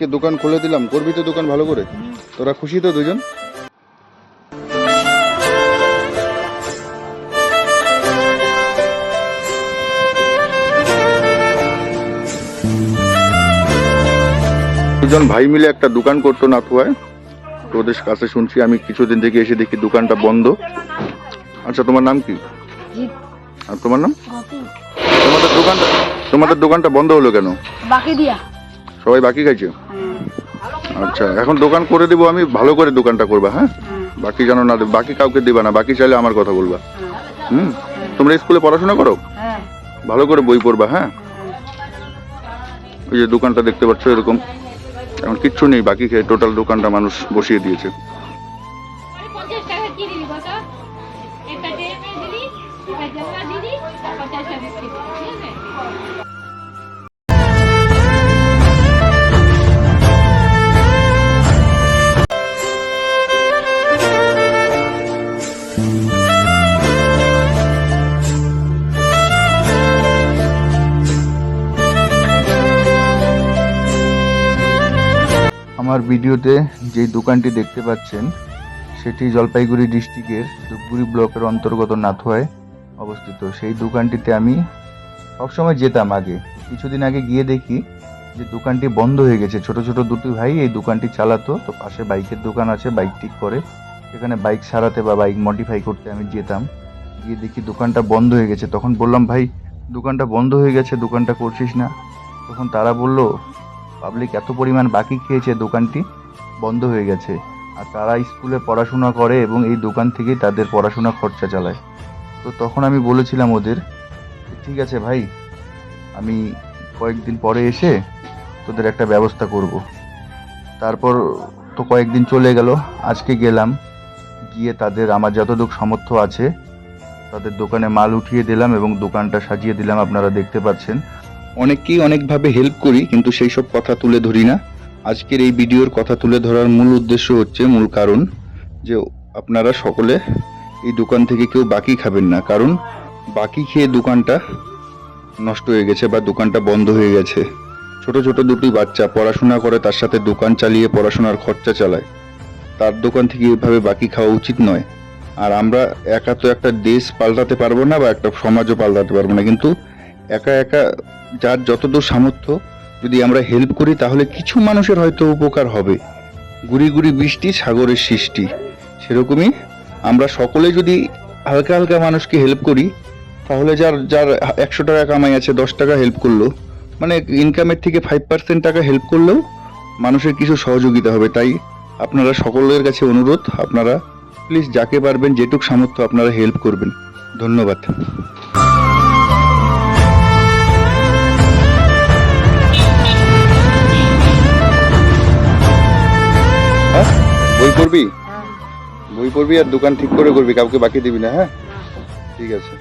কে দোকান খুলে দিলাম করবি তো দোকান ভালো করে? তোরা খুশি তো দুজন? দুজন ভাই মিলে একটা দোকান করতো নাথুয়ায়। তো ওদের কাছে শুনছি আমি কিছুদিন থেকে এসে দেখি দোকানটা বন্ধ। আচ্ছা তোমার নাম কি? আর তোমার নাম? তোমাদের দোকানটা তোমাদের দোকানটা বন্ধ হলো কেন? বাকি দিয়া। সবাই বাকি খাইছে? আচ্ছা এখন দোকান করে দেবো, আমি ভালো করে দোকানটা করবা হ্যাঁ? বাকি জানো না, বাকি কাউকে দিবা না, বাকি চাইলে আমার কথা বলবা। হুম? তোমরা স্কুলে পড়াশোনা করো? ভালো করে বই পড়বা হ্যাঁ? ওই যে দোকানটা দেখতে পাচ্ছ এরকম। এখন কিচ্ছু নেই, বাকি খেয়ে টোটাল দোকানটা মানুষ বসিয়ে দিয়েছে। আমার ভিডিওতে যেই দোকানটি দেখতে পাচ্ছেন, সেটি জলপাইগুড়ি ডিস্ট্রিক্টের ধূপগুড়ি ব্লকের অন্তর্গত নাথুয়ায় অবস্থিত। সেই দোকানটিতে আমি সবসময় যেতাম আগে। কিছুদিন আগে গিয়ে দেখি যে দোকানটি বন্ধ হয়ে গেছে। ছোট ছোট দুটি ভাই এই দোকানটি চালাতো। তো পাশে বাইকের দোকান আছে, বাইক ঠিক করে। সেখানে বাইক সারাতে বা বাইক মডিফাই করতে আমি যেতাম। গিয়ে দেখি দোকানটা বন্ধ হয়ে গেছে। তখন বললাম, ভাই, দোকানটা বন্ধ হয়ে গেছে, দোকানটা করছিস না? তখন তারা বলল পাবলিক এত পরিমাণ বাকি খেয়েছে, দোকানটি বন্ধ হয়ে গেছে। আর তারা স্কুলে পড়াশোনা করে এবং এই দোকান থেকেই তাদের পড়াশোনা খরচা চালায়। তো তখন আমি বলেছিলাম ওদের ঠিক আছে ভাই, আমি কয়েকদিন পরে এসে তোদের একটা ব্যবস্থা করব। তারপর তো কয়েকদিন চলে গেল, আজকে গেলাম, গিয়ে তাদের আমার যতটুকু সামর্থ্য আছে, তাদের দোকানে মাল উঠিয়ে দিলাম এবং দোকানটা সাজিয়ে দিলাম, আপনারা দেখতে পাচ্ছেন। অনেককেই অনেকভাবে হেল্প করি, কিন্তু সেই সব কথা তুলে ধরি না। আজকের এই ভিডিওর কথা তুলে ধরার মূল উদ্দেশ্য হচ্ছে, মূল কারণ যে আপনারা সকলে এই দোকান থেকে কেউ বাকি খাবেন না। কারণ বাকি খেয়ে দোকানটা নষ্ট হয়ে গেছে বা দোকানটা বন্ধ হয়ে গেছে। ছোট ছোট দুটি বাচ্চা পড়াশোনা করে, তার সাথে দোকান চালিয়ে পড়াশোনার খরচা চালায়। তার দোকান থেকে এভাবে বাকি খাওয়া উচিত নয়। আর আমরা একা তো একটা দেশ পাল্টাতে পারব না বা একটা সমাজও পাল্টাতে পারব না। কিন্তু একা একা যার যতদূর সামর্থ্য, যদি আমরা হেল্প করি, তাহলে কিছু মানুষের হয়তো উপকার হবে। গুড়ি গুড়ি বৃষ্টি, সাগরের সৃষ্টি। সেরকমই আমরা সকলে যদি হালকা হালকা মানুষকে হেল্প করি, তাহলে যার যার একশো টাকা কামাই আছে, দশ টাকা হেল্প করল মানে ইনকামের থেকে ফাইভ পার্সেন্ট টাকা হেল্প করলেও মানুষের কিছু সহযোগিতা হবে। তাই আপনারা সকলের কাছে অনুরোধ, আপনারা প্লিজ যাকে পারবেন, যেটুক সামর্থ্য আপনারা হেল্প করবেন। ধন্যবাদ। বই পড়বি? বই পড়বি আর দোকান ঠিক করে করবি কাউকে বাকি দিবি না হ্যাঁ। ঠিক আছে।